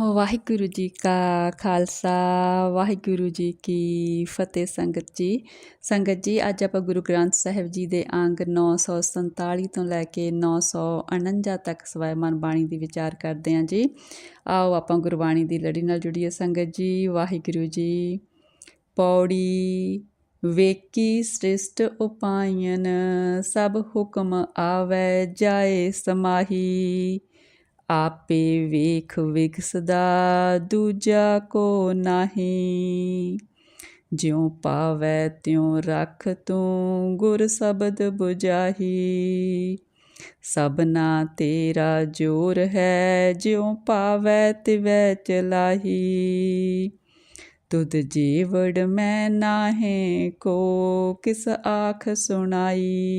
ਵਾਹਿਗੁਰੂ ਜੀ ਕਾ ਖਾਲਸਾ, ਵਾਹਿਗੁਰੂ ਜੀ ਕੀ ਫਤਿਹ ਸੰਗਤ ਜੀ। ਸੰਗਤ ਜੀ, ਅੱਜ ਆਪਾਂ ਗੁਰੂ ਗ੍ਰੰਥ ਸਾਹਿਬ ਜੀ ਦੇ ਅੰਗ 947 ਤੋਂ ਲੈ ਕੇ 949 ਤੱਕ ਸਵੈਮਨ ਬਾਣੀ ਦੀ ਵਿਚਾਰ ਕਰਦੇ ਹਾਂ ਜੀ। ਆਓ ਆਪਾਂ ਗੁਰਬਾਣੀ ਦੀ ਲੜੀ ਨਾਲ ਜੁੜੀਏ ਸੰਗਤ ਜੀ। ਵਾਹਿਗੁਰੂ ਜੀ, ਪੌੜੀ ਵੇਕੀ ਸ੍ਰਿਸ਼ਟ ਉਪਾਇਨ, ਸਭ ਹੁਕਮ ਆਵੈ ਜਾਏ ਸਮਾਹੀ। ਆਪੇ ਵੇਖ ਵਿਗਸਦਾ ਦੂਜਾ ਕੋ ਨਾਹੀ। ਜਿਉ ਪਾਵੈ ਤਿਉ ਰਖ ਤੂੰ ਗੁਰ ਸ਼ਬਦ 부ਜਾਹੀ ਸਭਨਾ ਤੇਰਾ ਜੋਰ ਹੈ, ਜਿਉ ਪਾਵੈ ਤਿਵੈ ਚਲਾਹੀ। ਤੁਧ ਜੀਵੜ ਮੈਂ ਨਾਹੇ ਕੋ ਕਿਸ ਆਖ ਸੁਣਾਈ।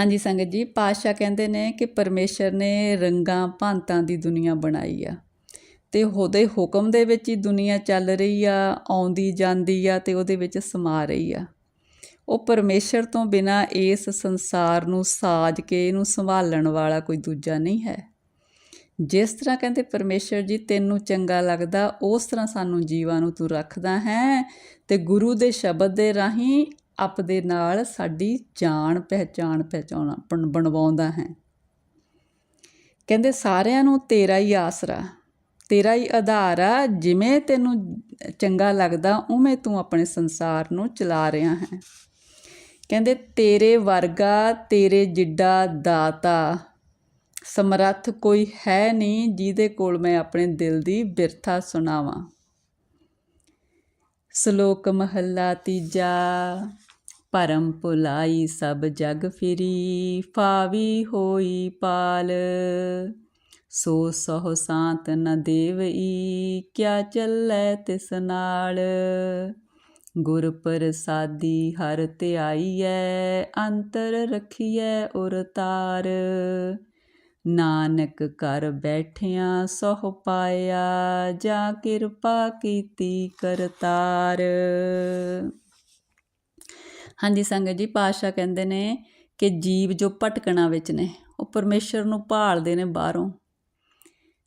ਹਾਂਜੀ ਸੰਗਤ ਜੀ, ਪਾਤਸ਼ਾਹ ਕਹਿੰਦੇ ਨੇ ਕਿ ਪਰਮੇਸ਼ਰ ਨੇ ਰੰਗਾਂ ਭਾਂਤਾਂ ਦੀ ਦੁਨੀਆ ਬਣਾਈ ਆ। ਤੇ ਉਹਦੇ ਹੁਕਮ ਦੇ ਵਿੱਚ ਹੀ ਦੁਨੀਆ ਚੱਲ ਰਹੀ ਆ, ਆਉਂਦੀ ਜਾਂਦੀ ਆ ਤੇ ਉਹਦੇ ਵਿੱਚ ਸਮਾ ਰਹੀ ਆ। ਉਹ ਪਰਮੇਸ਼ਰ ਤੋਂ ਬਿਨਾ ਇਸ ਸੰਸਾਰ ਨੂੰ ਸਾਜ ਕੇ ਇਹਨੂੰ ਸੰਭਾਲਣ ਵਾਲਾ ਕੋਈ ਦੂਜਾ ਨਹੀਂ ਹੈ। ਜਿਸ ਤਰ੍ਹਾਂ ਕਹਿੰਦੇ ਪਰਮੇਸ਼ਰ ਜੀ, ਤੈਨੂੰ ਚੰਗਾ ਲੱਗਦਾ, ਉਸ ਤਰ੍ਹਾਂ ਸਾਨੂੰ ਜੀਵਾਂ ਨੂੰ ਤੂੰ ਰੱਖਦਾ ਹੈ ਤੇ ਗੁਰੂ ਦੇ ਸ਼ਬਦ ਦੇ ਰਾਹੀਂ ਆਪਦੇ ਨਾਲ ਸਾਡੀ ਜਾਣ ਪਹਿਚਾਣ ਪਹਿਚਾਉਣਾ ਬਣਵਾਉਂਦਾ ਹੈ। ਕਹਿੰਦੇ ਸਾਰਿਆਂ ਨੂੰ ਤੇਰਾ ਹੀ ਆਸਰਾ, ਤੇਰਾ ਹੀ ਆਧਾਰ ਆ, ਜਿਵੇਂ ਤੈਨੂੰ ਚੰਗਾ ਲੱਗਦਾ ਉਵੇਂ ਤੂੰ ਆਪਣੇ ਸੰਸਾਰ ਨੂੰ ਚਲਾ ਰਿਹਾ ਹੈ। ਕਹਿੰਦੇ ਤੇਰੇ ਵਰਗਾ, ਤੇਰੇ ਜਿੱਡਾ ਦਾਤਾ, ਸਮਰੱਥ ਕੋਈ ਹੈ ਨਹੀਂ ਜਿਹਦੇ ਕੋਲ ਮੈਂ ਆਪਣੇ ਦਿਲ ਦੀ ਬਿਰਥਾ ਸੁਣਾਵਾਂ। ਸ਼ਲੋਕ ਮਹੱਲਾ ਤੀਜਾ। ਪਰਮ ਭੁਲਾਈ ਸਭ ਜਗ ਫਿਰੀ, ਫਾਵੀ ਹੋਈ ਪਾਲ। ਸੋ ਸਹੁ ਸਾਤ ਨ ਦੇਵਈ, ਕਿਆ ਚੱਲੈ ਤਿਸ ਨਾਲ? ਗੁਰ ਪ੍ਰਸਾਦੀ ਹਰ ਧਿਆਈਐ, ਅੰਤਰ ਰਖੀਐ ਉਰ ਤਾਰ। ਨਾਨਕ ਕਰ ਬੈਠਿਆ ਸਹੁ ਪਾਇਆ, ਜਾਂ ਕਿਰਪਾ ਕੀਤੀ ਕਰਤਾਰ। ਹਾਂਜੀ ਸੰਗਤ ਜੀ ਪਾਸ਼ਾ ਕਹਿੰਦੇ ਨੇ ਕਿ ਜੀਵ ਜੋ ਭਟਕਣਾ ਵਿੱਚ ਨੇ, ਉਹ ਪਰਮੇਸ਼ਰ ਨੂੰ ਭਾਲਦੇ ਨੇ ਬਾਹਰੋਂ।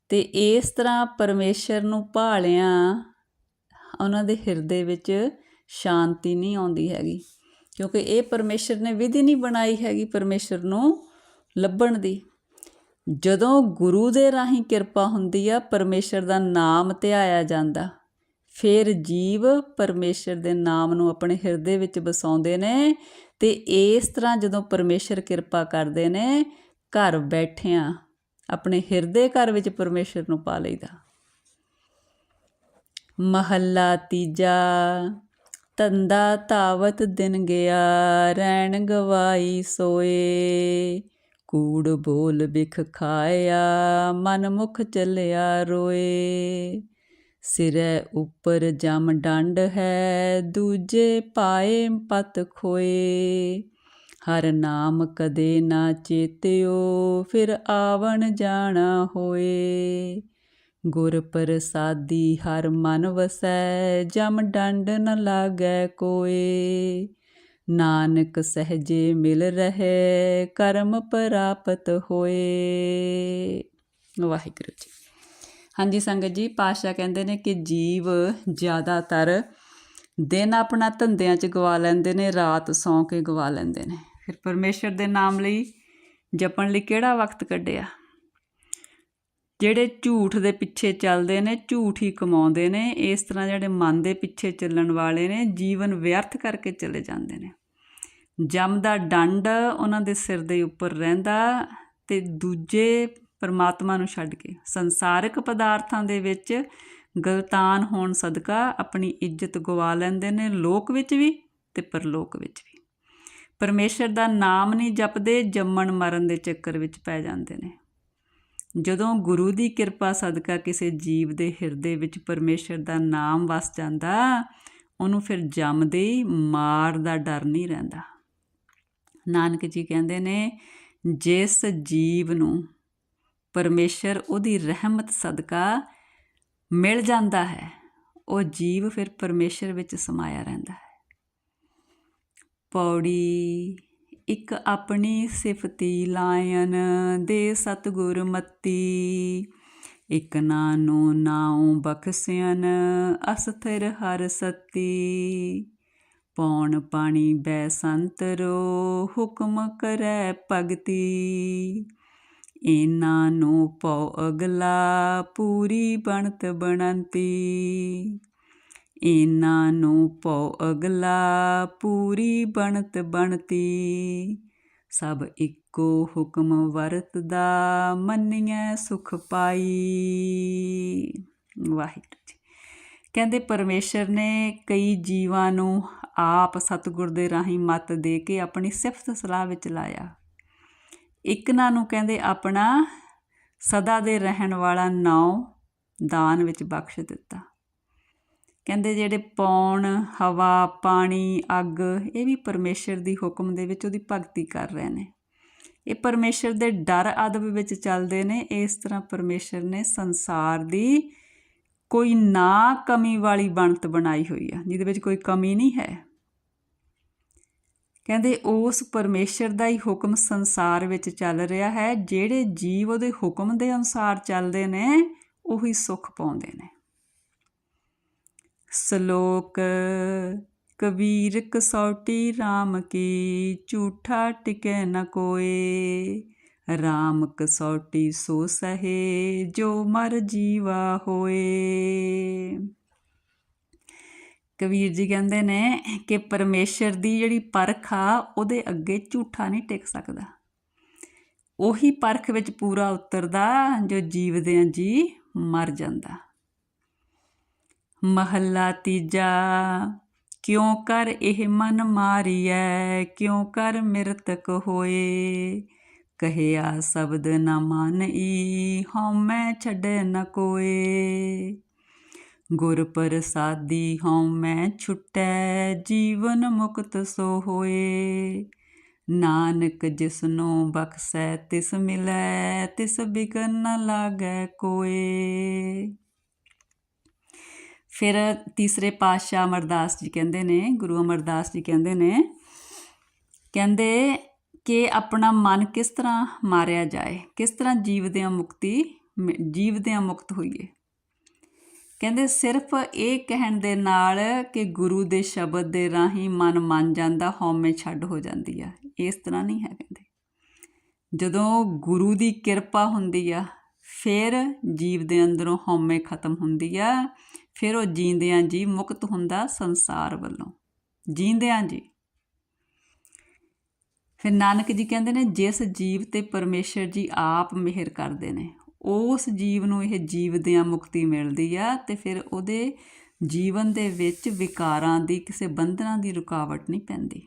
ਤੇ ਇਸ ਤਰ੍ਹਾਂ ਪਰਮੇਸ਼ਰ ਨੂੰ ਭਾਲਿਆਂ ਉਹਨਾਂ ਦੇ ਹਿਰਦੇ ਵਿੱਚ ਸ਼ਾਂਤੀ ਨਹੀਂ ਆਉਂਦੀ ਹੈਗੀ। ਕਿਉਂਕਿ ਇਹ ਪਰਮੇਸ਼ਰ ਨੇ ਵਿਧੀ ਨਹੀਂ ਬਣਾਈ ਹੈਗੀ ਪਰਮੇਸ਼ਰ ਨੂੰ ਲੱਭਣ ਦੀ। ਜਦੋਂ ਗੁਰੂ ਦੇ ਰਾਹੀਂ ਕਿਰਪਾ ਹੁੰਦੀ ਆ, ਪਰਮੇਸ਼ਰ ਦਾ ਨਾਮ ਧਿਆਇਆ ਜਾਂਦਾ। ਫਿਰ ਜੀਵ ਪਰਮੇਸ਼ਰ ਦੇ ਨਾਮ ਨੂੰ ਆਪਣੇ ਹਿਰਦੇ ਵਿੱਚ ਵਸਾਉਂਦੇ ਨੇ ਤੇ ਇਸ ਤਰ੍ਹਾਂ ਜਦੋਂ ਪਰਮੇਸ਼ਰ ਕਿਰਪਾ ਕਰਦੇ ਨੇ, ਘਰ ਬੈਠਿਆਂ ਆਪਣੇ ਹਿਰਦੇ ਘਰ ਵਿੱਚ ਪਰਮੇਸ਼ਰ ਨੂੰ ਪਾ ਲਈਦਾ। ਮਹੱਲਾ ਤੀਜਾ ਤੰਦਾ ਤਾਵਤ ਦਿਨ ਗਿਆ ਰਹਿਣ ਗਵਾਈ ਸੋਏ। ਕੂੜ ਬੋਲ ਬਿਖ ਖਾਇਆ, ਮਨ ਮੁਖ ਚੱਲਿਆ ਰੋਏ। ਸਿਰੈ ਉੱਪਰ ਜਮ ਡੰਡ ਹੈ, ਦੂਜੇ ਪਾਏ ਪਤ ਖੋਏ। ਹਰ ਨਾਮ ਕਦੇ ਨਾ ਚੇਤਿਓ, ਫਿਰ ਆਵਣ ਜਾਣਾ ਹੋਏ। ਗੁਰ ਪ੍ਰਸਾਦੀ ਹਰ ਮਨ ਵਸੈ, ਜਮ ਡੰਡ ਨ ਲਾਗੈ ਕੋਏ। ਨਾਨਕ ਸਹਜੇ ਮਿਲ ਰਹੇ, ਕਰਮ ਪ੍ਰਾਪਤ ਹੋਏ। ਵਾਹਿਗੁਰੂ ਜੀ ਹਾਂਜੀ ਸੰਗਤ ਜੀ ਪਾਸ਼ਾ ਕਹਿੰਦੇ ਨੇ ਕਿ ਜੀਵ ਜ਼ਿਆਦਾਤਰ ਦਿਨ ਆਪਣਾ ਧੰਦਿਆਂ 'ਚ ਗਵਾ ਲੈਂਦੇ ਨੇ, ਰਾਤ ਸੌਂ ਕੇ ਗਵਾ ਲੈਂਦੇ ਨੇ। ਫਿਰ ਪਰਮੇਸ਼ਰ ਦੇ ਨਾਮ ਲਈ ਜਪਣ ਲਈ ਕਿਹੜਾ ਵਕਤ ਕੱਢਿਆ? ਜਿਹੜੇ ਝੂਠ ਦੇ ਪਿੱਛੇ ਚੱਲਦੇ ਨੇ, ਝੂਠ ਹੀ ਕਮਾਉਂਦੇ ਨੇ, ਇਸ ਤਰ੍ਹਾਂ ਜਿਹੜੇ ਮਨ ਦੇ ਪਿੱਛੇ ਚੱਲਣ ਵਾਲੇ ਨੇ, ਜੀਵਨ ਵਿਅਰਥ ਕਰਕੇ ਚਲੇ ਜਾਂਦੇ ਨੇ। ਜਮ ਦਾ ਡੰਡ ਉਹਨਾਂ ਦੇ ਸਿਰ ਦੇ ਉੱਪਰ ਰਹਿੰਦਾ ਤੇ ਦੂਜੇ ਪਰਮਾਤਮਾ ਨੂੰ ਛੱਡ ਕੇ। ਸੰਸਾਰਿਕ ਪਦਾਰਥਾਂ ਦੇ ਵਿੱਚ ਗਲਤਾਨ ਹੋਣ ਸਦਕਾ ਆਪਣੀ ਇੱਜ਼ਤ ਗਵਾ ਲੈਂਦੇ ਨੇ ਲੋਕ ਵਿੱਚ ਵੀ ਤੇ ਪਰਲੋਕ ਵਿੱਚ ਵੀ। ਪਰਮੇਸ਼ਰ ਦਾ ਨਾਮ ਨਹੀਂ ਜਪਦੇ, ਜੰਮਣ ਮਰਨ ਦੇ ਚੱਕਰ ਵਿੱਚ ਪੈ ਜਾਂਦੇ ਨੇ। ਜਦੋਂ ਗੁਰੂ ਦੀ ਕਿਰਪਾ ਸਦਕਾ ਕਿਸੇ ਜੀਵ ਦੇ ਹਿਰਦੇ ਵਿੱਚ ਪਰਮੇਸ਼ਰ ਦਾ ਨਾਮ ਵਸ ਜਾਂਦਾ, ਉਹਨੂੰ ਫਿਰ ਜੰਮਦੇ ਮਾਰ ਦਾ ਡਰ ਨਹੀਂ ਰਹਿੰਦਾ। ਨਾਨਕ ਜੀ ਕਹਿੰਦੇ ਨੇ, ਜਿਸ ਜੀਵ ਨੂੰ ਪਰਮੇਸ਼ਰ ਉਹਦੀ ਰਹਿਮਤ, ਸਦਕਾ ਮਿਲ ਜਾਂਦਾ ਹੈ। ਉਹ ਜੀਵ ਫਿਰ ਪਰਮੇਸ਼ਰ ਵਿੱਚ ਸਮਾਇਆ ਰਹਿੰਦਾ ਹੈ। ਪੌੜੀ, ਇੱਕ ਆਪਣੀ ਸਿਫਤੀ ਲਾਇਨ ਦੇ ਸਤਿਗੁਰ ਮੱਤੀ ਇਕ ਨਾਨੋ ਨਾਉ ਬਖਸਿਆਨ, ਅਸਥਿਰ ਹਰ ਸਤੀ। ਪੌਣ ਪਾਣੀ ਬੈ ਸੰਤਰੋ, ਹੁਕਮ ਕਰੈ ਭਗਤੀ। ਇਹਨਾਂ ਨੂੰ ਪਉ ਅਗਲਾ, ਪੂਰੀ ਬਣਤ ਬਣੰਤੀ। ਇਹਨਾਂ ਨੂੰ ਪਉ ਅਗਲਾ, ਪੂਰੀ ਬਣਤ ਬਣਤੀ। ਸਭ ਇੱਕੋ ਹੁਕਮ ਵਰਤਦਾ, ਮੰਨੀਐ ਸੁਖ ਪਾਈ। ਵਾਹਿਗੁਰੂ ਜੀ। ਕਹਿੰਦੇ ਪਰਮੇਸ਼ਰ ਨੇ ਕਈ ਜੀਵਾਂ ਨੂੰ ਆਪ ਸਤਿਗੁਰ ਦੇ ਰਾਹੀਂ ਮਤ ਦੇ ਕੇ ਆਪਣੀ ਸਿਫਤ ਸਲਾਹ ਵਿੱਚ ਲਾਇਆ। ਇੱਕ ਨੂੰ ਕਹਿੰਦੇ, ਆਪਣਾ ਸਦਾ ਦੇ ਰਹਿਣ ਵਾਲਾ ਨਾਉ ਦਾਨ ਵਿੱਚ ਬਖਸ਼ ਦਿੱਤਾ। ਕਹਿੰਦੇ, ਜਿਹੜੇ ਪੌਣ, ਹਵਾ, ਪਾਣੀ, ਅੱਗ, ਇਹ ਵੀ ਪਰਮੇਸ਼ਰ ਦੀ ਹੁਕਮ ਦੇ ਵਿੱਚ ਉਹਦੀ ਭਗਤੀ ਕਰ ਰਹੇ ਨੇ। ਇਹ ਪਰਮੇਸ਼ਰ ਦੇ ਡਰ ਅਦਬ ਵਿੱਚ ਚੱਲਦੇ ਨੇ। ਇਸ ਤਰ੍ਹਾਂ ਪਰਮੇਸ਼ਰ ਨੇ ਸੰਸਾਰ ਦੀ ਕੋਈ ਨਾ ਕਮੀ ਵਾਲੀ ਬਣਤ ਬਣਾਈ ਹੋਈ ਆ, ਜਿਹਦੇ ਵਿੱਚ ਕੋਈ ਕਮੀ ਨਹੀਂ ਹੈ। ਕਹਿੰਦੇ ਉਸ ਪਰਮੇਸ਼ਰ ਦਾ ਹੀ ਹੁਕਮ ਸੰਸਾਰ ਵਿੱਚ ਚੱਲ ਰਿਹਾ ਹੈ, ਜਿਹੜੇ ਜੀਵ ਉਹਦੇ ਹੁਕਮ ਦੇ ਅਨੁਸਾਰ ਚੱਲਦੇ ਨੇ, ਉਹੀ ਸੁਖ ਪਾਉਂਦੇ ਨੇ। ਸ਼ਲੋਕ, ਕਬੀਰ ਕਸੌਟੀ RAM ਕੀ, ਝੂਠਾ ਟਿਕੈ ਨ ਕੋਏ। RAM ਕਸੌਟੀ ਸੋ ਸਹੇ, ਜੋ ਮਰ ਜੀਵਾ ਹੋਏ। ਕਬੀਰ ਜੀ ਕਹਿੰਦੇ ਨੇ ਕਿ ਪਰਮੇਸ਼ਰ ਦੀ ਜਿਹੜੀ ਪਰਖ ਆ, ਉਹਦੇ ਅੱਗੇ ਝੂਠਾ ਨਹੀਂ ਟਿਕ ਸਕਦਾ। ਉਹੀ ਪਰਖ ਵਿੱਚ ਪੂਰਾ ਉਤਰਦਾ ਜੋ ਜੀਵਦਿਆਂ ਜੀ ਮਰ ਜਾਂਦਾ। ਮਹੱਲਾ ਤੀਜਾ, ਕਿਉਂ ਕਰ ਇਹ ਮਨ ਮਾਰੀਐ? ਕਿਉਂ ਕਰ ਮਿਰਤਕ ਹੋਏ? ਕਹਿਆ ਸ਼ਬਦ ਨ ਮਾਨਈ ਹਉਮੈ ਛੱਡੈ ਨ ਕੋਏ। ਗੁਰ ਪ੍ਰਸਾਦੀ ਹਉਮੈ ਛੁਟੈ, ਜੀਵਨ ਮੁਕਤ ਸੋ ਹੋਏ। ਨਾਨਕ ਜਿਸਨੂੰ ਬਖਸੈ, ਤਿਸ ਮਿਲੈ, ਤਿਸ ਬਿਕਨ ਨ ਲਾਗੈ ਕੋਏ। ਫਿਰ ਤੀਸਰੇ ਪਾਤਸ਼ਾਹ ਅਮਰਦਾਸ ਜੀ ਕਹਿੰਦੇ ਨੇ, ਗੁਰੂ ਅਮਰਦਾਸ ਜੀ ਕਹਿੰਦੇ ਨੇ, ਕਹਿੰਦੇ ਕਿ ਆਪਣਾ ਮਨ ਕਿਸ ਤਰ੍ਹਾਂ ਮਾਰਿਆ ਜਾਏ, ਕਿਸ ਤਰ੍ਹਾਂ ਜੀਵਦਿਆਂ ਮੁਕਤੀ, ਜੀਵਦਿਆਂ ਮੁਕਤ ਹੋਈਏ। ਕਹਿੰਦੇ ਸਿਰਫ ਇਹ ਕਹਿਣ ਦੇ ਨਾਲ ਕਿ ਗੁਰੂ ਦੇ ਸ਼ਬਦ ਦੇ ਰਾਹੀਂ ਮਨ ਮੰਨ ਜਾਂਦਾ, ਹਉਮੈ ਛੱਡ ਹੋ ਜਾਂਦੀ ਆ। ਇਸ ਤਰ੍ਹਾਂ ਨਹੀਂ ਹੈ ਕਹਿੰਦੇ। ਜਦੋਂ ਗੁਰੂ ਦੀ ਕਿਰਪਾ ਹੁੰਦੀ ਆ, ਫਿਰ ਜੀਵ ਦੇ ਅੰਦਰੋਂ ਹਉਮੈ ਖਤਮ ਹੁੰਦੀ ਆ, ਫਿਰ ਉਹ ਜੀਂਦਿਆਂ ਜੀ ਮੁਕਤ ਹੁੰਦਾ ਸੰਸਾਰ ਵੱਲੋਂ। ਜੀਂਦਿਆਂ ਜੀ। ਫਿਰ ਨਾਨਕ ਜੀ ਕਹਿੰਦੇ ਨੇ, ਜਿਸ ਜੀਵ ਤੇ ਪਰਮੇਸ਼ਰ ਜੀ ਆਪ ਮਿਹਰ ਕਰਦੇ ਨੇ ਉਸ ਜੀਵ ਨੂੰ ਇਹ ਜੀਵਦਿਆਂ ਮੁਕਤੀ ਮਿਲਦੀ ਆ ਤੇ ਫਿਰ ਉਹਦੇ ਜੀਵਨ ਦੇ ਵਿੱਚ ਵਿਕਾਰਾਂ ਦੀ, ਕਿਸੇ ਬੰਧਨਾਂ ਦੀ ਰੁਕਾਵਟ ਨਹੀਂ ਪੈਂਦੀ।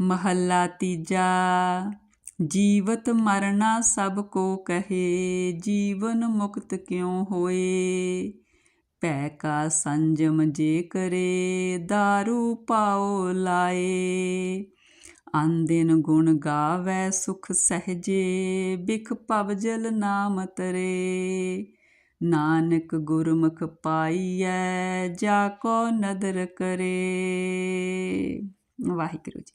ਮਹੱਲਾ ਤੀਜਾ, ਜੀਵਤ ਮਰਨਾ ਸਭ ਕੋ ਕਹੇ, ਜੀਵਨ ਮੁਕਤ ਕਿਉ ਹੋਏ? ਭੈ ਕਾ ਸੰਜਮ ਜੇ ਕਰੇ दारू ਪਾਓ ਲਾਏ। ਆਂਦਿਨ ਗੁਣ ਗਾਵੇ ਸੁਖ ਸਹਜੇ, ਬਿਖ ਪਵਜਲ ਨਾਮ ਤਰੇ। ਨਾਨਕ ਗੁਰਮੁਖ ਪਾਈਐ, ਜਾ ਕੋ ਨਦਰ ਕਰੇ। ਵਾਹਿਗੁਰੂ ਜੀ।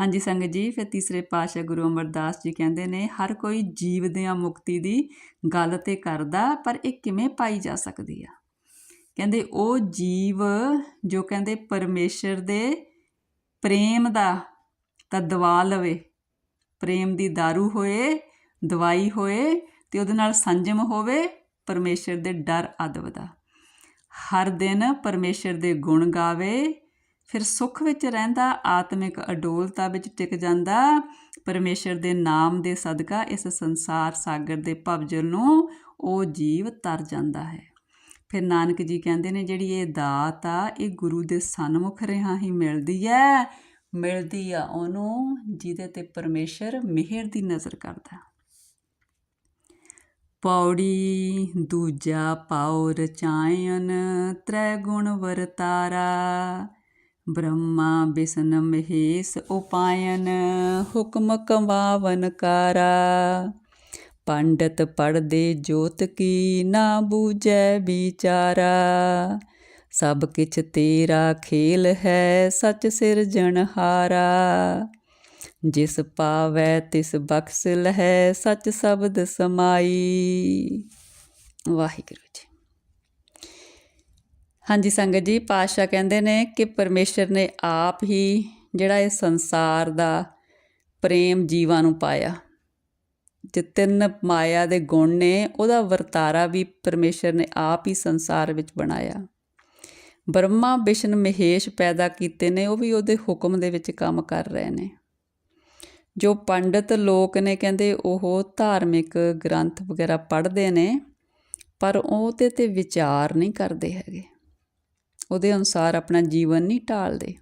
ਹਾਂਜੀ ਸੰਗਤ ਜੀ, ਫਿਰ ਤੀਸਰੇ ਪਾਤਸ਼ਾਹ ਗੁਰੂ ਅਮਰਦਾਸ ਜੀ ਕਹਿੰਦੇ ਨੇ, ਹਰ ਕੋਈ ਜੀਵ ਦੀਆਂ ਮੁਕਤੀ ਦੀ ਗੱਲ ਤੇ ਕਰਦਾ, ਪਰ ਇਹ ਕਿਵੇਂ ਪਾਈ ਜਾ ਸਕਦੀ ਆ? ਕਹਿੰਦੇ ਉਹ ਜੀਵ ਜੋ ਕਹਿੰਦੇ ਪਰਮੇਸ਼ਰ ਦੇ ਪ੍ਰੇਮ ਦਾ ਤਾਂ ਦਵਾ ਲਵੇ। ਪ੍ਰੇਮ ਦੀ दारू ਹੋਏ, ਦਵਾਈ ਹੋਏ ਤੇ ਉਹਦੇ ਨਾਲ ਸੰਜਮ ਹੋਵੇ, ਪਰਮੇਸ਼ਰ ਦੇ ਡਰ ਅਦਬ ਦਾ ਹਰ ਦਿਨ ਪਰਮੇਸ਼ਰ ਦੇ ਗੁਣ ਗਾਵੇ, ਫਿਰ ਸੁੱਖ ਵਿੱਚ ਰਹਿੰਦਾ, ਆਤਮਿਕ ਅਡੋਲਤਾ ਵਿੱਚ ਟਿਕ ਜਾਂਦਾ, ਪਰਮੇਸ਼ਰ ਦੇ ਨਾਮ ਦੇ ਸਦਕਾ ਇਸ ਸੰਸਾਰ ਸਾਗਰ ਦੇ ਭਵਜਲ ਨੂੰ ਉਹ ਜੀਵ ਤਰ ਜਾਂਦਾ ਹੈ। ਫਿਰ ਨਾਨਕ ਜੀ ਕਹਿੰਦੇ ਨੇ, ਜਿਹੜੀ ਇਹ ਦਾਤ ਆ, ਇਹ ਗੁਰੂ ਦੇ ਸਨਮੁਖ ਰਹਾ ਹੀ ਮਿਲਦੀ ਹੈ ਮਿਲਦੀ ਆ ਉਹਨੂੰ ਜਿਹਦੇ ਤੇ ਪਰਮੇਸ਼ਰ ਮਿਹਰ ਦੀ ਨਜ਼ਰ ਕਰਦਾ। ਪੌੜੀ ਦੂਜਾ ਪਾਉ ਰਚਾਇਨ ਤ੍ਰੈ ਗੁਣ ਵਰਤਾਰਾ ਬ੍ਰਹਮਾ ਬਿਸ਼ਨ ਮਹੇਸ਼ ਉਪਾਇਨ, ਹੁਕਮ ਕਮਾਵਨ ਕਾਰਾ। ਪੰਡਤ ਪੜਦੇ ਜੋਤ ਕੀ, ਨਾ ਬੂਝੈ ਵਿਚਾਰਾ। ਸਭ ਕਿਛ ਤੇਰਾ ਖੇਲ ਹੈ, ਸੱਚ ਸਿਰਜਣਹਾਰਾ ਜਿਸ ਪਾਵੈ ਤਿਸ ਬਖਸ਼ ਲਹੈ, ਸੱਚ ਸ਼ਬਦ ਸਮਾਈ। ਵਾਹਿਗੁਰੂ ਜੀ। ਹਾਂਜੀ ਸੰਗਤ ਜੀ, ਪਾਤਸ਼ਾਹ ਕਹਿੰਦੇ ਨੇ ਕਿ ਪਰਮੇਸ਼ਰ ਨੇ ਆਪ ਹੀ ਜਿਹੜਾ ਇਹ ਸੰਸਾਰ ਦਾ ਪ੍ਰੇਮ ਜੀਵਾਂ ਨੂੰ ਪਾਇਆ। ਜੇ ਤਿੰਨ ਮਾਇਆ ਦੇ ਗੁਣ ਨੇ, ਉਹਦਾ ਵਰਤਾਰਾ ਵੀ ਪਰਮੇਸ਼ਰ ਨੇ ਆਪ ਹੀ ਸੰਸਾਰ ਵਿੱਚ ਬਣਾਇਆ। ਬ੍ਰਹਮਾ ਵਿਸ਼ਨ ਮਹੇਸ਼ ਪੈਦਾ ਕੀਤੇ ਨੇ, ਉਹ ਵੀ ਉਹਦੇ ਹੁਕਮ ਦੇ ਵਿੱਚ ਕੰਮ ਕਰ ਰਹੇ ਨੇ। ਜੋ ਪੰਡਤ ਲੋਕ ਨੇ, ਕਹਿੰਦੇ ਉਹ ਧਾਰਮਿਕ ਗ੍ਰੰਥ ਵਗੈਰਾ ਪੜ੍ਹਦੇ ਨੇ, ਪਰ ਉਹ ਤੇ ਤੇ ਵਿਚਾਰ ਨਹੀਂ ਕਰਦੇ ਹੈਗੇ। ਉਹਦੇ ਅਨੁਸਾਰ ਆਪਣਾ ਜੀਵਨ ਨਹੀਂ ਢਾਲਦੇ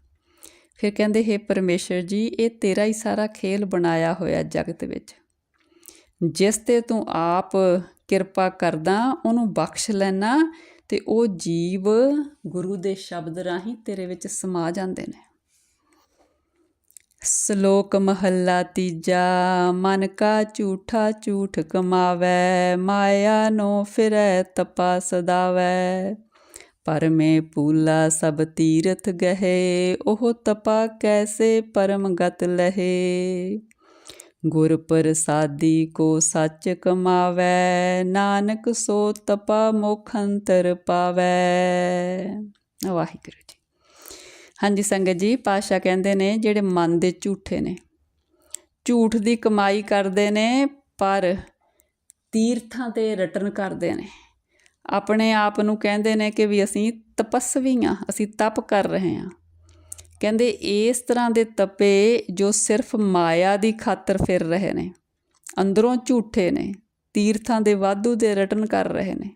ਫਿਰ ਕਹਿੰਦੇ, ਹੈ ਪਰਮੇਸ਼ਰ ਜੀ, ਇਹ ਤੇਰਾ ਹੀ ਸਾਰਾ ਖੇਲ ਬਣਾਇਆ ਹੋਇਆ ਜਗਤ ਵਿੱਚ। ਜਿਸ ਤੇ ਤੂੰ ਆਪ ਕਿਰਪਾ ਕਰਦਾ, ਉਹਨੂੰ ਬਖਸ਼ ਲੈਣਾ ਤੇ ਉਹ ਜੀਵ ਗੁਰੂ ਦੇ ਸ਼ਬਦ ਰਾਹੀਂ ਤੇਰੇ ਵਿੱਚ ਸਮਾ ਜਾਂਦੇ ਨੇ। ਸ਼ਲੋਕ ਮਹੱਲਾ ਤੀਜਾ, ਮਨ ਕਾ ਝੂਠਾ ਝੂਠ ਕਮਾਵੈ, ਮਾਇਆ ਨੋ ਫਿਰੈ ਤਪਾ ਸਦਾਵੈ ਪਰਮੇ ਪੂਲਾ ਸਭ ਤੀਰਥ ਗਹੇ, ਉਹ ਤਪਾ ਕੈਸੇ ਪਰਮ ਗਤ ਲਹੇ। ਗੁਰ ਪ੍ਰਸਾਦੀ ਕੋ ਸੱਚ ਕਮਾਵੈ, ਨਾਨਕ ਸੋ ਤਪਾ ਮੁਖ ਅੰਤਰ ਪਾਵੈ। ਵਾਹਿਗੁਰੂ ਜੀ। ਹਾਂਜੀ ਸੰਗਤ ਜੀ ਪਾਸ਼ਾ ਕਹਿੰਦੇ ਨੇ ਜਿਹੜੇ ਮਨ ਦੇ ਝੂਠੇ ਨੇ, ਝੂਠ ਦੀ ਕਮਾਈ ਕਰਦੇ ਨੇ, ਪਰ ਤੀਰਥਾਂ ਤੇ ਰਟਨ ਕਰਦੇ ਨੇ। ਆਪਣੇ ਆਪ ਨੂੰ ਕਹਿੰਦੇ ਨੇ ਕਿ ਵੀ ਅਸੀਂ ਤਪਸਵੀ ਆ, ਅਸੀਂ ਤਪ ਕਰ ਰਹੇ ਹਾਂ ਕਹਿੰਦੇ ਇਸ ਤਰ੍ਹਾਂ ਦੇ ਤਪੇ ਜੋ ਸਿਰਫ ਮਾਇਆ ਦੀ ਖਾਤਰ ਫਿਰ ਰਹੇ ਨੇ, ਅੰਦਰੋਂ ਝੂਠੇ ਨੇ, ਤੀਰਥਾਂ ਦੇ ਵਾਧੂ ਦੇ ਰਟਨ ਕਰ ਰਹੇ ਨੇ।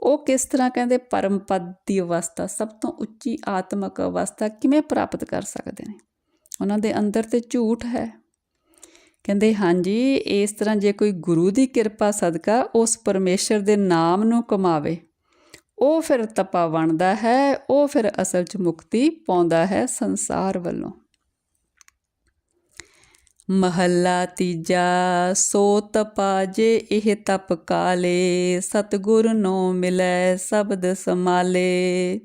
ਉਹ ਕਿਸ ਤਰ੍ਹਾਂ ਕਹਿੰਦੇ ਪਰਮ ਪਦ ਦੀ ਅਵਸਥਾ, ਸਭ ਤੋਂ ਉੱਚੀ ਆਤਮਿਕ ਅਵਸਥਾ ਕਿਵੇਂ ਪ੍ਰਾਪਤ ਕਰ ਸਕਦੇ ਨੇ? ਉਹਨਾਂ ਦੇ ਅੰਦਰ ਤੇ ਝੂਠ ਹੈ। ਕਹਿੰਦੇ ਹਾਂਜੀ, ਇਸ ਤਰ੍ਹਾਂ ਜੇ ਕੋਈ ਗੁਰੂ ਦੀ ਕਿਰਪਾ ਸਦਕਾ ਉਸ ਪਰਮੇਸ਼ਰ ਦੇ ਨਾਮ ਨੂੰ ਕਮਾਵੇ ਉਹ ਫਿਰ ਤਪਾ ਬਣਦਾ ਹੈ, ਉਹ ਫਿਰ ਅਸਲ 'ਚ ਮੁਕਤੀ ਪਾਉਂਦਾ ਹੈ ਸੰਸਾਰ ਵੱਲੋਂ। ਮਹੱਲਾ ਤੀਜਾ, ਸੋ ਤਪਾ ਜੇ ਇਹ ਤਪ ਕਾਲੇ, ਸਤਗੁਰ ਨੋ ਮਿਲੈ ਸ਼ਬਦ ਸਮਾਲੇ।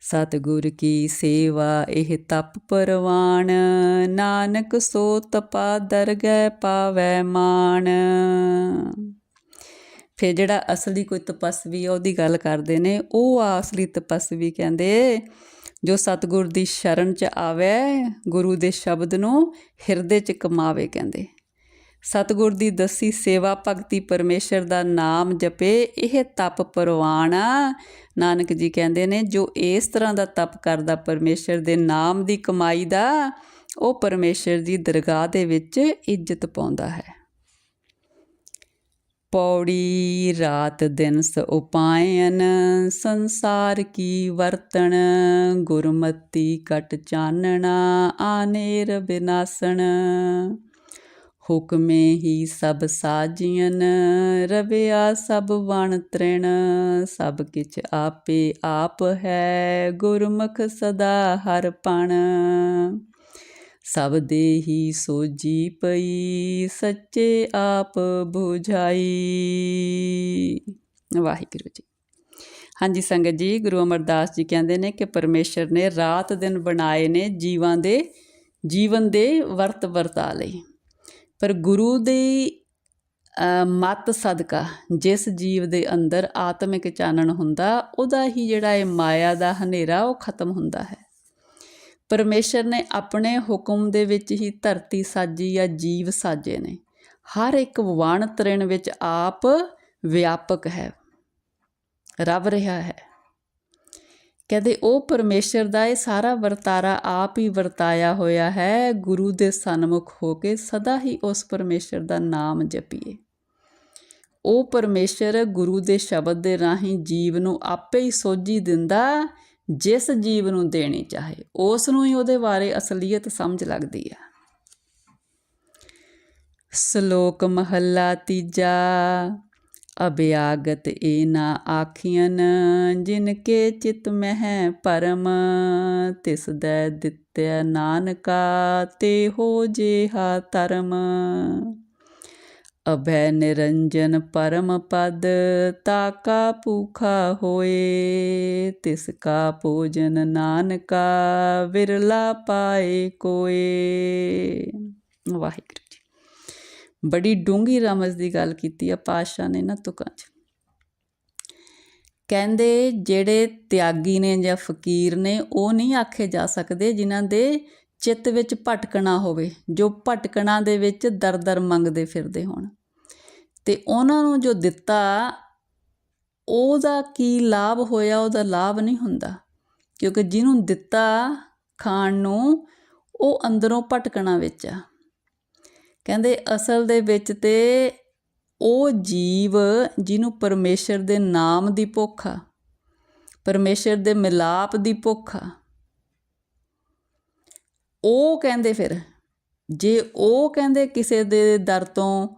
ਸਤਗੁਰ ਕੀ ਸੇਵਾ ਇਹ ਤਪ ਪਰਵਾਨ, ਨਾਨਕ ਸੋ ਤਪਾ ਦਰਗਹਿ ਪਾਵੈ ਮਾਨ। ਫਿਰ ਜਿਹੜਾ ਅਸਲੀ ਕੋਈ ਤਪਸਵੀ ਆ, ਉਹਦੀ ਗੱਲ ਕਰਦੇ ਨੇ। ਉਹ ਆ ਅਸਲੀ ਤਪਸਵੀ ਕਹਿੰਦੇ, ਜੋ ਸਤਗੁਰ ਦੀ ਸ਼ਰਨ ਚ ਆਵੇ, ਗੁਰੂ ਦੇ ਸ਼ਬਦ ਨੂੰ ਹਿਰਦੇ ਚ ਕਮਾਵੇ ਕਹਿੰਦੇ। ਸਤਗੁਰ ਦੀ ਦਸੀ ਸੇਵਾ ਭਗਤੀ ਪਰਮੇਸ਼ਰ ਦਾ ਨਾਮ ਜਪੇ, ਇਹ ਤਪ ਪਰਵਾਣਾ ਨਾਨਕ ਜੀ ਕਹਿੰਦੇ ਨੇ, ਜੋ ਇਸ ਤਰ੍ਹਾਂ ਦਾ ਤਪ ਕਰਦਾ ਪਰਮੇਸ਼ਰ ਦੇ ਨਾਮ ਦੀ ਕਮਾਈ ਦਾ, ਉਹ ਪਰਮੇਸ਼ਰ ਦੀ ਦਰਗਾਹ ਦੇ ਵਿੱਚ ਇੱਜ਼ਤ ਪਾਉਂਦਾ ਹੈ। ਪੌੜੀ ਰਾਤ ਦਿਨ ਸ ਉਪਾਇਨ, ਸੰਸਾਰ ਕੀ ਵਰਤਣ, ਗੁਰਮਤੀ ਕਟ ਚਾਨਣਾ, ਆਨੇਰ ਬਿਨਾਸਣ। ਹੁਕਮੇ ਹੀ ਸਭ ਸਾਜੀਨ ਰਵਿਆ ਸਭ ਵਣ ਤ੍ਰਿਣ। ਸਭ ਕਿਛ ਆਪੇ ਆਪ ਹੈ, ਗੁਰਮੁਖ ਸਦਾ ਹਰ ਪਣ। ਸਭ ਦੇ ਹੀ ਸੋਜੀ ਪਈ, ਸੱਚੇ ਆਪ 부ਝਾਈ ਵਾਹਿਗੁਰੂ ਜੀ। ਹਾਂਜੀ ਸੰਗਤ ਜੀ, ਗੁਰੂ ਅਮਰਦਾਸ ਜੀ ਕਹਿੰਦੇ ਨੇ ਕਿ ਪਰਮੇਸ਼ਰ ਨੇ ਰਾਤ ਦਿਨ ਬਣਾਏ ਨੇ ਜੀਵਾਂ ਦੇ, ਜੀਵਨ ਦੇ ਵਰਤ ਵਰਤਾ ਲਈ। ਪਰ ਗੁਰੂ ਦੀ ਮਤ ਸਦਕਾ ਜਿਸ ਜੀਵ ਦੇ ਅੰਦਰ ਆਤਮਿਕ ਚਾਨਣ ਹੁੰਦਾ, ਉਹਦਾ ਹੀ ਜਿਹੜਾ ਇਹ ਮਾਇਆ ਦਾ ਹਨੇਰਾ, ਉਹ ਖਤਮ ਹੁੰਦਾ ਹੈ। ਪਰਮੇਸ਼ਰ ਨੇ ਆਪਣੇ ਹੁਕਮ ਦੇ ਵਿੱਚ ਹੀ ਧਰਤੀ ਸਾਜੀ ਜਾਂ ਜੀਵ ਸਾਜੇ ਨੇ। ਹਰ ਇੱਕ ਵਣ ਤ੍ਰਿਣ ਵਿੱਚ ਆਪ ਵਿਆਪਕ ਹੈ। ਰਵ ਰਿਹਾ ਹੈ। ਕਹਿੰਦੇ, ਉਹ ਪਰਮੇਸ਼ਰ ਦਾ ਇਹ ਸਾਰਾ ਵਰਤਾਰਾ ਆਪ ਹੀ ਵਰਤਾਇਆ ਹੋਇਆ ਹੈ। ਗੁਰੂ ਦੇ ਸਨਮੁਖ ਹੋ ਕੇ ਸਦਾ ਹੀ ਉਸ ਪਰਮੇਸ਼ਰ ਦਾ ਨਾਮ ਜਪੀਏ। ਉਹ ਪਰਮੇਸ਼ਰ ਗੁਰੂ ਦੇ ਸ਼ਬਦ ਦੇ ਰਾਹੀਂ ਜੀਵ ਨੂੰ ਆਪੇ ਹੀ ਸੋਝੀ ਦਿੰਦਾ ਜਿਸ ਜੀਵ ਨੂੰ ਦੇਣੀ ਚਾਹੇ, ਉਸ ਨੂੰ ਹੀ ਉਹਦੇ ਬਾਰੇ ਅਸਲੀਅਤ ਸਮਝ ਲੱਗਦੀ ਆ। ਸ਼ਲੋਕ ਮਹੱਲਾ ਤੀਜਾ, ਅਭਿਆਗਤ ਏ ਨਾ ਆਖੀਨ ਜਿਨ ਕੇ ਚਿਤ ਮਹਿ ਪਰਮ, ਤਿਸ ਦੈ ਦਿੱਤਿਆ ਨਾਨਕਾ, ਤੇ ਹੋ ਜੇ ਧਰਮ। ਅਭੈ ਨਿਰੰਜਨ ਪਰਮ ਪਦ ਤਾਕਾ ਭੂਖਾ ਹੋਏ, ਤਿਸ ਕਾ ਭੋਜਨ ਨਾਨਕਾ ਵਿਰਲਾ ਪਾਏ ਕੋਏ। ਵਾਹਿਗੁਰੂ ਜੀ। ਬੜੀ ਡੂੰਗੀ ਰਮਜ਼ ਦੀ ਗੱਲ ਕੀਤੀ ਆ ਪਾਸ਼ਾ ਨੇ ਨਾ ਤੁਕਾਂ 'ਚ। ਕਹਿੰਦੇ ਜਿਹੜੇ ਤਿਆਗੀ ਨੇ ਜਾਂ ਫਕੀਰ ਨੇ, ਉਹ ਨਹੀਂ ਆਖੇ ਜਾ ਸਕਦੇ ਜਿਨ੍ਹਾਂ ਦੇ ਚਿੱਤ ਵਿੱਚ ਭਟਕਣਾ ਹੋਵੇ, ਜੋ ਭਟਕਣਾ ਦੇ ਵਿੱਚ ਦਰ-ਦਰ ਮੰਗਦੇ ਫਿਰਦੇ ਹੋਣ। ਤੇ ਉਹਨਾਂ ਨੂੰ ਜੋ ਦਿੱਤਾ, ਉਹਦਾ ਕੀ ਲਾਭ ਹੋਇਆ, ਉਹਦਾ ਲਾਭ ਨਹੀਂ ਹੁੰਦਾ। ਕਿਉਂਕਿ ਜਿਹਨੂੰ ਦਿੱਤਾ ਖਾਣ ਨੂੰ, ਉਹ ਅੰਦਰੋਂ ਭਟਕਣਾ ਵਿੱਚ ਆ। ਕਹਿੰਦੇ ਅਸਲ ਦੇ ਵਿੱਚ ਤੇ ਉਹ ਜੀਵ ਜਿਹਨੂੰ ਪਰਮੇਸ਼ਰ ਦੇ ਨਾਮ ਦੀ ਭੁੱਖ ਆ, ਪਰਮੇਸ਼ਰ ਦੇ ਮਿਲਾਪ ਦੀ ਭੁੱਖ ਆ ਉਹ ਕਹਿੰਦੇ ਫਿਰ, ਜੇ ਉਹ ਕਹਿੰਦੇ ਕਿਸੇ ਦੇ ਦਰ ਤੋਂ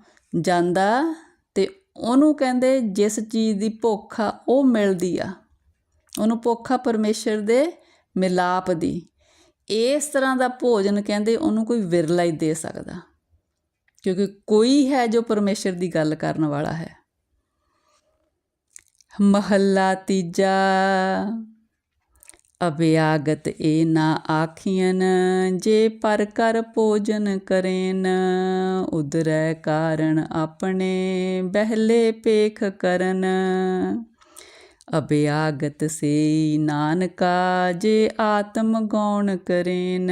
ਜਾਂਦਾ ਤੇ ਉਹਨੂੰ ਕਹਿੰਦੇ ਜਿਸ ਚੀਜ਼ ਦੀ ਭੁੱਖ ਆ, ਉਹ ਮਿਲਦੀ ਆ। ਉਹਨੂੰ ਭੁੱਖ ਆ ਪਰਮੇਸ਼ਰ ਦੇ ਮਿਲਾਪ ਦੀ। ਇਸ ਤਰ੍ਹਾਂ ਦਾ ਭੋਜਨ ਕਹਿੰਦੇ ਉਹਨੂੰ ਕੋਈ ਵਿਰਲਾ ਹੀ ਦੇ ਸਕਦਾ। ਕਿਉਂਕਿ ਕੋਈ ਹੈ ਜੋ ਪਰਮੇਸ਼ਰ ਦੀ ਗੱਲ ਕਰਨ ਵਾਲਾ ਹੈ। ਮਹੱਲਾ ਤੀਜਾ। ਅਭਿਆਗਤ ਏ ਨਾ ਆਖੀਨ ਜੇ ਪਰ ਕਰ ਭੋਜਨ ਕਰੇਨ ਉਦਰੈ ਕਾਰਨ ਆਪਣੇ ਬਹਿਲੇ ਪੇਖ ਕਰਨ। ਅਭਿਆਗਤ ਸੇ ਨਾਨਕਾ, ਜੇ ਆਤਮ ਗੌਣ ਕਰੇਨ,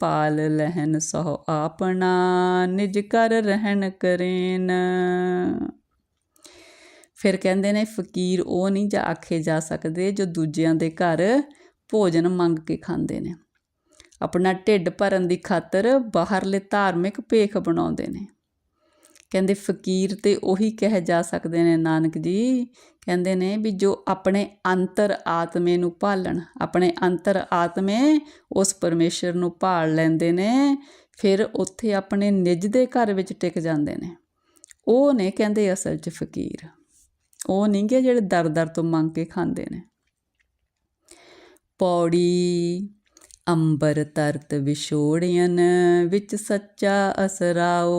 ਪਾਲ ਲਹਿਨ ਸੋ ਆਪਣਾ, ਨਿਜ ਕਰ ਰਹਿਣ ਕਰੇਨ। ਫਿਰ ਕਹਿੰਦੇ ਨੇ, ਫਕੀਰ ਉਹ ਨਹੀਂ ਜਾਂ ਆਖੇ ਜਾ ਸਕਦੇ ਜੋ ਦੂਜਿਆਂ ਦੇ ਘਰ ਭੋਜਨ ਮੰਗ ਕੇ ਖਾਂਦੇ ਨੇ। ਆਪਣਾ ਢਿੱਡ ਭਰਨ ਦੀ ਖਾਤਰ ਬਾਹਰਲੇ ਧਾਰਮਿਕ ਭੇਖ ਬਣਾਉਂਦੇ ਨੇ। ਕਹਿੰਦੇ, ਫਕੀਰ ਤੇ ਉਹੀ ਕਹਿ ਜਾ ਸਕਦੇ ਨੇ, ਨਾਨਕ ਜੀ। ਕਹਿੰਦੇ ਨੇ ਵੀ ਜੋ ਆਪਣੇ ਅੰਤਰ ਆਤਮੇ ਨੂੰ ਭਾਲਣ, ਆਪਣੇ ਅੰਤਰ ਆਤਮੇ ਉਸ ਪਰਮੇਸ਼ਰ ਨੂੰ ਭਾਲ ਲੈਂਦੇ ਨੇ, ਫਿਰ ਉੱਥੇ ਆਪਣੇ ਨਿਜ ਦੇ ਘਰ ਵਿੱਚ ਟਿਕ ਜਾਂਦੇ ਨੇ। ਉਹ ਨੇ ਕਹਿੰਦੇ ਅਸਲ 'ਚ ਫਕੀਰ। ਉਹ ਨਹੀਂ ਕਿ ਜਿਹੜੇ ਦਰ ਦਰ ਤੋਂ ਮੰਗ ਕੇ ਖਾਂਦੇ ਨੇ। ਪੌੜੀ, ਅੰਬਰ ਤਰਤ ਵਿਛੋੜਿਆਨ ਵਿੱਚ ਸੱਚਾ ਅਸਰਾਓ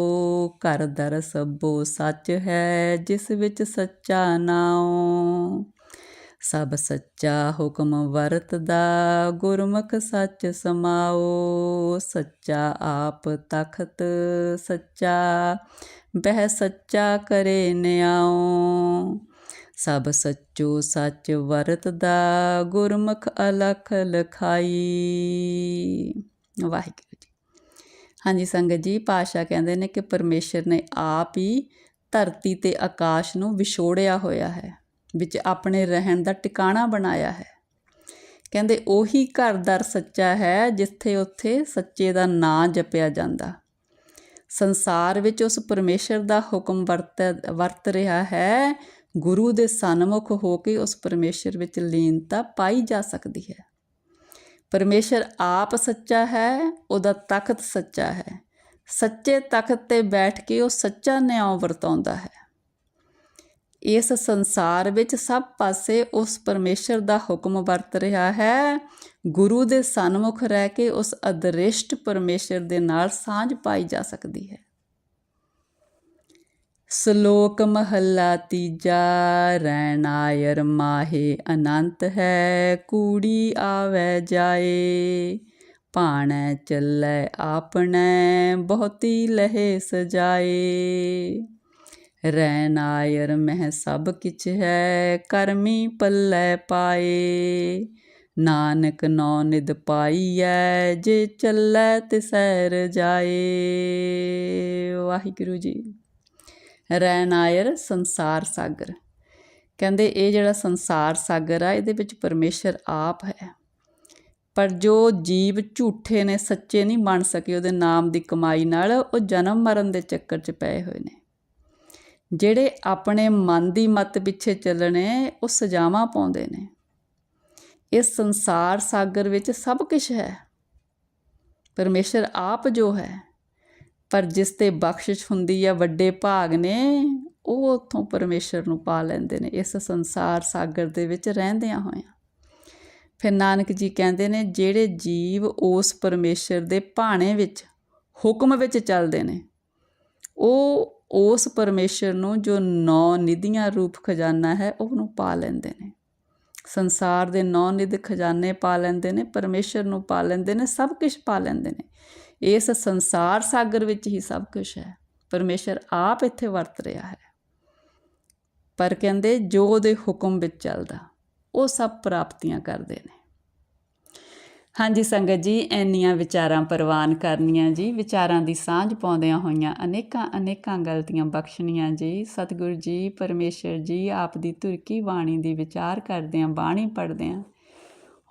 ਘਰ ਦਰ ਸਭੋ ਸੱਚ ਹੈ, ਜਿਸ ਵਿੱਚ ਸੱਚਾ ਨਾਉ ਸਭ ਸੱਚਾ ਹੁਕਮ ਵਰਤਦਾ, ਗੁਰਮੁਖ ਸੱਚ ਸਮਾਓ। ਸੱਚਾ ਆਪ ਤਖਤ ਸੱਚਾ, ਬਹਿ ਸੱਚਾ ਕਰੇ ਨਿਆਉ ਸਭ ਸੱਚੋ ਸੱਚ ਵਰਤਦਾ ਗੁਰਮੁਖ ਅਲਖ ਲਖਾਈ। ਵਾਹਿਗੁਰੂ ਜੀ। ਹਾਂਜੀ ਸੰਗਤ ਜੀ ਪਾਸ਼ਾ ਕਹਿੰਦੇ ਨੇ ਕਿ ਪਰਮੇਸ਼ਰ ਨੇ ਆਪ ਹੀ ਧਰਤੀ ਤੇ ਆਕਾਸ਼ ਨੂੰ ਵਿਛੋੜਿਆ ਹੋਇਆ ਹੈ, ਵਿੱਚ ਆਪਣੇ ਰਹਿਣ ਦਾ ਟਿਕਾਣਾ ਬਣਾਇਆ ਹੈ। ਕਹਿੰਦੇ ਉਹੀ ਘਰ-ਦਰ ਸੱਚਾ ਹੈ ਜਿੱਥੇ ਉੱਥੇ ਸੱਚੇ ਦਾ ਨਾਂ ਜਪਿਆ ਜਾਂਦਾ। ਸੰਸਾਰ ਵਿੱਚ ਉਸ ਪਰਮੇਸ਼ਰ ਦਾ ਹੁਕਮ ਵਰਤ ਵਰਤ ਰਿਹਾ ਹੈ ਗੁਰੂ ਦੇ ਸਨਮੁਖ ਹੋ ਕੇ ਉਸ ਪਰਮੇਸ਼ਰ ਵਿੱਚ ਲੀਨਤਾ ਪਾਈ ਜਾ ਸਕਦੀ ਹੈ। ਪਰਮੇਸ਼ਰ ਆਪ ਸੱਚਾ ਹੈ, ਉਹਦਾ ਤਖਤ ਸੱਚਾ ਹੈ। ਸੱਚੇ ਤਖਤ ਤੇ ਬੈਠ ਕੇ ਉਹ ਸੱਚਾ ਨਿਆਂ ਵਰਤਾਉਂਦਾ ਹੈ। ਇਸ ਸੰਸਾਰ ਵਿੱਚ ਸਭ ਪਾਸੇ ਉਸ ਪਰਮੇਸ਼ਰ ਦਾ ਹੁਕਮ ਵਰਤ ਰਿਹਾ ਹੈ। ਗੁਰੂ ਦੇ ਸਨਮੁਖ ਰਹਿ ਕੇ ਉਸ ਅਦ੍ਰਿਸ਼ਟ ਪਰਮੇਸ਼ਰ ਦੇ ਨਾਲ ਸਾਂਝ ਪਾਈ ਜਾ ਸਕਦੀ ਹੈ। ਸ਼ਲੋਕ ਮਹੱਲਾ ਤੀਜਾ ਰੈਣ ਆਇਰ ਮਾਹੇ ਅਨੰਤ ਹੈ, ਕੂੜੀ ਆਵੇ ਜਾਏ। ਭਾਣੈ ਚੱਲੈ ਆਪਣੈ, ਬਹੁਤੀ ਲਹੇ ਸਜਾਏ ਰੈਣ ਆਇਰ ਮਹਿ ਸਭ ਕਿਛ ਹੈ, ਕਰਮੀ ਪੱਲੇ ਪਾਏ। ਨਾਨਕ ਨੌ ਨਿਦ ਪਾਈਐ, ਜੇ ਚੱਲੇ ਤਿਸੈ ਰਜਾਏ ਵਾਹਿਗੁਰੂ ਜੀ। ਰੈਨਾਇਰ ਸੰਸਾਰ ਸਾਗਰ। ਕਹਿੰਦੇ ਇਹ ਜਿਹੜਾ ਸੰਸਾਰ ਸਾਗਰ ਆ, ਇਹਦੇ ਵਿੱਚ ਪਰਮੇਸ਼ਰ ਆਪ ਹੈ। ਪਰ ਜੋ ਜੀਵ ਝੂਠੇ ਨੇ, ਸੱਚੇ ਨਹੀਂ ਬਣ ਸਕੇ, ਉਹਦੇ ਨਾਮ ਦੀ ਕਮਾਈ ਨਾਲ ਉਹ ਜਨਮ ਮਰਨ ਦੇ ਚੱਕਰ 'ਚ ਪਏ ਹੋਏ ਨੇ। ਜਿਹੜੇ ਆਪਣੇ ਮਨ ਦੀ ਮਤ ਪਿੱਛੇ ਚੱਲਣੇ, ਉਹ ਸਜ਼ਾਵਾਂ ਪਾਉਂਦੇ ਨੇ। ਇਸ ਸੰਸਾਰ ਸਾਗਰ ਵਿੱਚ ਸਭ ਕੁਝ ਹੈ। ਪਰਮੇਸ਼ਰ ਆਪ ਜੋ ਹੈ। ਪਰ ਜਿਸ ਤੇ ਬਖਸ਼ਿਸ਼ ਹੁੰਦੀ ਆ ਵੱਡੇ ਭਾਗ ਨੇ, ਉਹ ਉਥੋਂ ਪਰਮੇਸ਼ਰ ਨੂੰ ਪਾ ਲੈਂਦੇ ਨੇ, ਇਸ ਸੰਸਾਰ ਸਾਗਰ ਦੇ ਵਿੱਚ ਰਹਿੰਦਿਆਂ ਹੋਇਆਂ। ਫਿਰ ਨਾਨਕ ਜੀ ਕਹਿੰਦੇ ਨੇ, ਜਿਹੜੇ ਜੀਵ ਉਸ ਪਰਮੇਸ਼ਰ ਦੇ ਭਾਣੇ ਵਿੱਚ, ਹੁਕਮ ਵਿੱਚ ਚੱਲਦੇ ਨੇ, ਉਹ ਉਸ ਪਰਮੇਸ਼ਰ ਨੂੰ ਜੋ ਨੌ ਨਿਧੀਆਂ ਰੂਪ ਖਜ਼ਾਨਾ ਹੈ, ਉਹਨੂੰ ਪਾ ਲੈਂਦੇ ਨੇ। ਸੰਸਾਰ ਦੇ ਨੌ ਨਿਧ ਖਜ਼ਾਨੇ ਪਾ ਲੈਂਦੇ ਨੇ, ਪਰਮੇਸ਼ਰ ਨੂੰ ਪਾ ਲੈਂਦੇ ਨੇ, ਸਭ ਕੁਝ ਪਾ ਲੈਂਦੇ ਨੇ। ਇਸ ਸੰਸਾਰ ਸਾਗਰ ਵਿੱਚ ਹੀ ਸਭ ਕੁਝ ਹੈ। ਪਰਮੇਸ਼ਰ ਆਪ ਇੱਥੇ ਵਰਤ ਰਿਹਾ ਹੈ। ਪਰ ਕਹਿੰਦੇ, ਜੋ ਉਹਦੇ ਹੁਕਮ ਵਿੱਚ ਚੱਲਦਾ, ਉਹ ਸਭ ਪ੍ਰਾਪਤੀਆਂ ਕਰਦੇ ਨੇ। ਹਾਂਜੀ ਸੰਗਤ ਜੀ, ਇੰਨੀਆਂ ਵਿਚਾਰਾਂ ਪ੍ਰਵਾਨ ਕਰਨੀਆਂ ਜੀ। ਵਿਚਾਰਾਂ ਦੀ ਸਾਂਝ ਪਾਉਂਦਿਆਂ ਹੋਈਆਂ ਅਨੇਕਾਂ ਅਨੇਕਾਂ ਗਲਤੀਆਂ ਬਖਸ਼ਣੀਆਂ ਜੀ। ਸਤਿਗੁਰੂ ਜੀ, ਪਰਮੇਸ਼ਰ ਜੀ, ਆਪ ਦੀ ਤੁਰਕੀ ਬਾਣੀ ਦੀ ਵਿਚਾਰ ਕਰਦਿਆਂ, ਬਾਣੀ ਪੜ੍ਹਦਿਆਂ